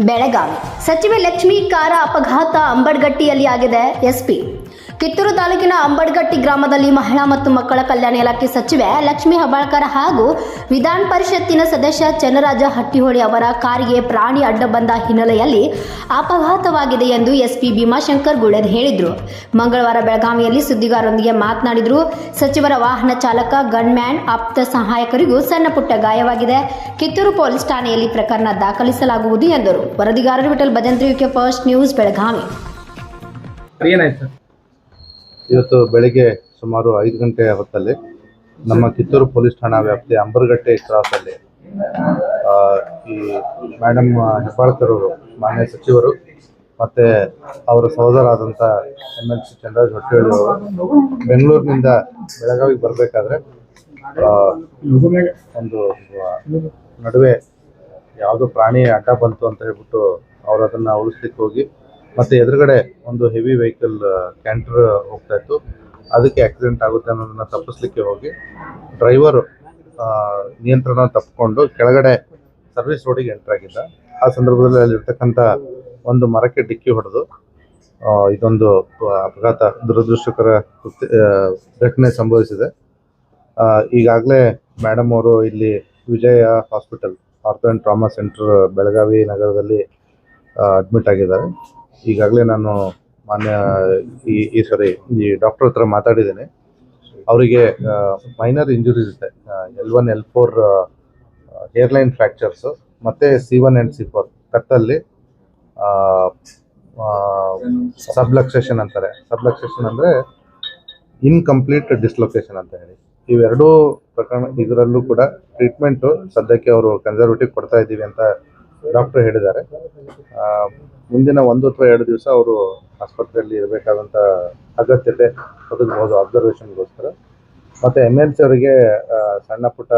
ಬೆಳಗಾವಿ. ಸಚಿವೆ ಲಕ್ಷ್ಮೀ ಕಾರ ಅಪಘಾತ ಅಂಬಡ್ಗಟ್ಟಿಯಲ್ಲಿ ಆಗಿದೆ. ಎಸ್ಪಿ ಕಿತ್ತೂರು ತಾಲೂಕಿನ ಅಂಬಡ್ಗಟ್ಟಿ ಗ್ರಾಮದಲ್ಲಿ ಮಹಿಳಾ ಮತ್ತು ಮಕ್ಕಳ ಕಲ್ಯಾಣ ಇಲಾಖೆ ಸಚಿವೆ ಲಕ್ಷ್ಮೀ ಹಬಾಳ್ಕರ್ ಹಾಗೂ ವಿಧಾನ ಪರಿಷತ್ತಿನ ಸದಸ್ಯ ಚನ್ನರಾಜ ಹಟ್ಟಿಹೊಳಿ ಅವರ ಕಾರಿಗೆ ಪ್ರಾಣಿ ಅಡ್ಡ ಬಂದ ಹಿನ್ನೆಲೆಯಲ್ಲಿ ಅಪಘಾತವಾಗಿದೆ ಎಂದು ಎಸ್ಪಿ ಭೀಮಾಶಂಕರ್ ಗುಳೇದ್ ಹೇಳಿದರು. ಮಂಗಳವಾರ ಬೆಳಗಾವಿಯಲ್ಲಿ ಸುದ್ದಿಗಾರರೊಂದಿಗೆ ಮಾತನಾಡಿದರು ಸಚಿವರ ವಾಹನ ಚಾಲಕ, ಗನ್ಮ್ಯಾನ್, ಆಪ್ತ ಸಹಾಯಕರಿಗೂ ಸಣ್ಣಪುಟ್ಟ ಗಾಯವಾಗಿದೆ. ಕಿತ್ತೂರು ಪೊಲೀಸ್ ಠಾಣೆಯಲ್ಲಿ ಪ್ರಕರಣ ದಾಖಲಿಸಲಾಗುವುದು ಎಂದರು. ವರದಿಗಾರರು ವಿಠಲ್ ಭಜಂತ್ರಿ ಫಸ್ಟ್ ನ್ಯೂಸ್ ಬೆಳಗಾವಿ. ಇವತ್ತು ಬೆಳಿಗ್ಗೆ ಸುಮಾರು ಐದು ಗಂಟೆ ಹೊತ್ತಲ್ಲಿ ನಮ್ಮ ಕಿತ್ತೂರು ಪೊಲೀಸ್ ಠಾಣಾ ವ್ಯಾಪ್ತಿ ಅಂಬರ್ಗಟ್ಟೆ ಕ್ರಾಸಲ್ಲಿ ಈ ಮೇಡಮ್ ಹೆಬ್ಬಾಳ್ಕರ್ ಅವರು, ಮಾನ್ಯ ಸಚಿವರು ಮತ್ತು ಅವರ ಸಹೋದರಾದಂಥ ಎಂ ಎಲ್ ಸಿ ಹೊಟ್ಟೇಳಿ ಅವರು ಬೆಂಗಳೂರಿನಿಂದ ಬೆಳಗಾವಿಗೆ ಬರಬೇಕಾದ್ರೆ ಒಂದು ನಡುವೆ ಯಾವುದೋ ಪ್ರಾಣಿ ಅಡ್ಡ ಬಂತು ಅಂತ ಹೇಳ್ಬಿಟ್ಟು ಅವರು ಅದನ್ನು ಉಳಿಸ್ಲಿಕ್ಕೆ ಹೋಗಿ ಮತ್ತೆ ಎದುರುಗಡೆ ಒಂದು ಹೆವಿ ವೆಹಿಕಲ್ ಕ್ಯಾಂಟರ್ ಹೋಗ್ತಾ ಇತ್ತು. ಅದಕ್ಕೆ ಆಕ್ಸಿಡೆಂಟ್ ಆಗುತ್ತೆ ಅನ್ನೋದನ್ನ ತಪ್ಪಿಸ್ಲಿಕ್ಕೆ ಹೋಗಿ ಡ್ರೈವರ್ ನಿಯಂತ್ರಣ ತಪ್ಪಿಕೊಂಡು ಕೆಳಗಡೆ ಸರ್ವಿಸ್ ರೋಡಿಗೆ ಎಂಟರ್ ಆಗಿದ್ದ. ಆ ಸಂದರ್ಭದಲ್ಲಿ ಅಲ್ಲಿರ್ತಕ್ಕಂಥ ಒಂದು ಮರಕ್ಕೆ ಡಿಕ್ಕಿ ಹೊಡೆದು ಇದೊಂದು ಅಪಘಾತ ದುರದೃಷ್ಟಕರ ಘಟನೆ ಸಂಭವಿಸಿದೆ. ಈಗಾಗಲೇ ಮೇಡಮ್ ಅವರು ಇಲ್ಲಿ Vijaya hospital ortho and trauma centre Belagavi ನಗರದಲ್ಲಿ ಅಡ್ಮಿಟ್ ಆಗಿದ್ದಾರೆ. ಈಗಾಗಲೇ ನಾನು ಮಾನ್ಯ ಈ ಈ ಸರಿ ಈ ಡಾಕ್ಟರ್ ಹತ್ರ ಮಾತಾಡಿದ್ದೇನೆ. ಅವರಿಗೆ ಮೈನರ್ ಇಂಜುರೀಸ್ ಇದೆ. L one L four hairline fractures ಮತ್ತು C one and C four ಕತ್ತಲ್ಲಿ subluxation ಅಂತಾರೆ. ಸಬ್ಲಕ್ಸೇಷನ್ ಅಂದರೆ ಇನ್ಕಂಪ್ಲೀಟ್ ಡಿಸ್ಲೊಕೇಶನ್ ಅಂತ ಹೇಳಿ. ಇವೆರಡೂ ಪ್ರಕರಣ ಇದರಲ್ಲೂ ಕೂಡ ಟ್ರೀಟ್ಮೆಂಟು ಸದ್ಯಕ್ಕೆ ಅವರು ಕನ್ಸರ್ವೇಟಿವ್ ಕೊಡ್ತಾ ಇದ್ದೀವಿ ಅಂತ ಡಾಕ್ಟರ್ ಹೇಳಿದ್ದಾರೆ. ಮುಂದಿನ ಒಂದು ಅಥವಾ ಎರಡು ದಿವಸ ಅವರು ಆಸ್ಪತ್ರೆಯಲ್ಲಿ ಇರಬೇಕಾದಂಥ ಅಗತ್ಯತೆ ಒದಗಬಹುದು ಅಬ್ಸರ್ವೇಷನ್ಗೋಸ್ಕರ ಮತ್ತು ಎಂ ಎಲ್ ಸಿ ಅವರಿಗೆ ಸಣ್ಣ ಪುಟ್ಟ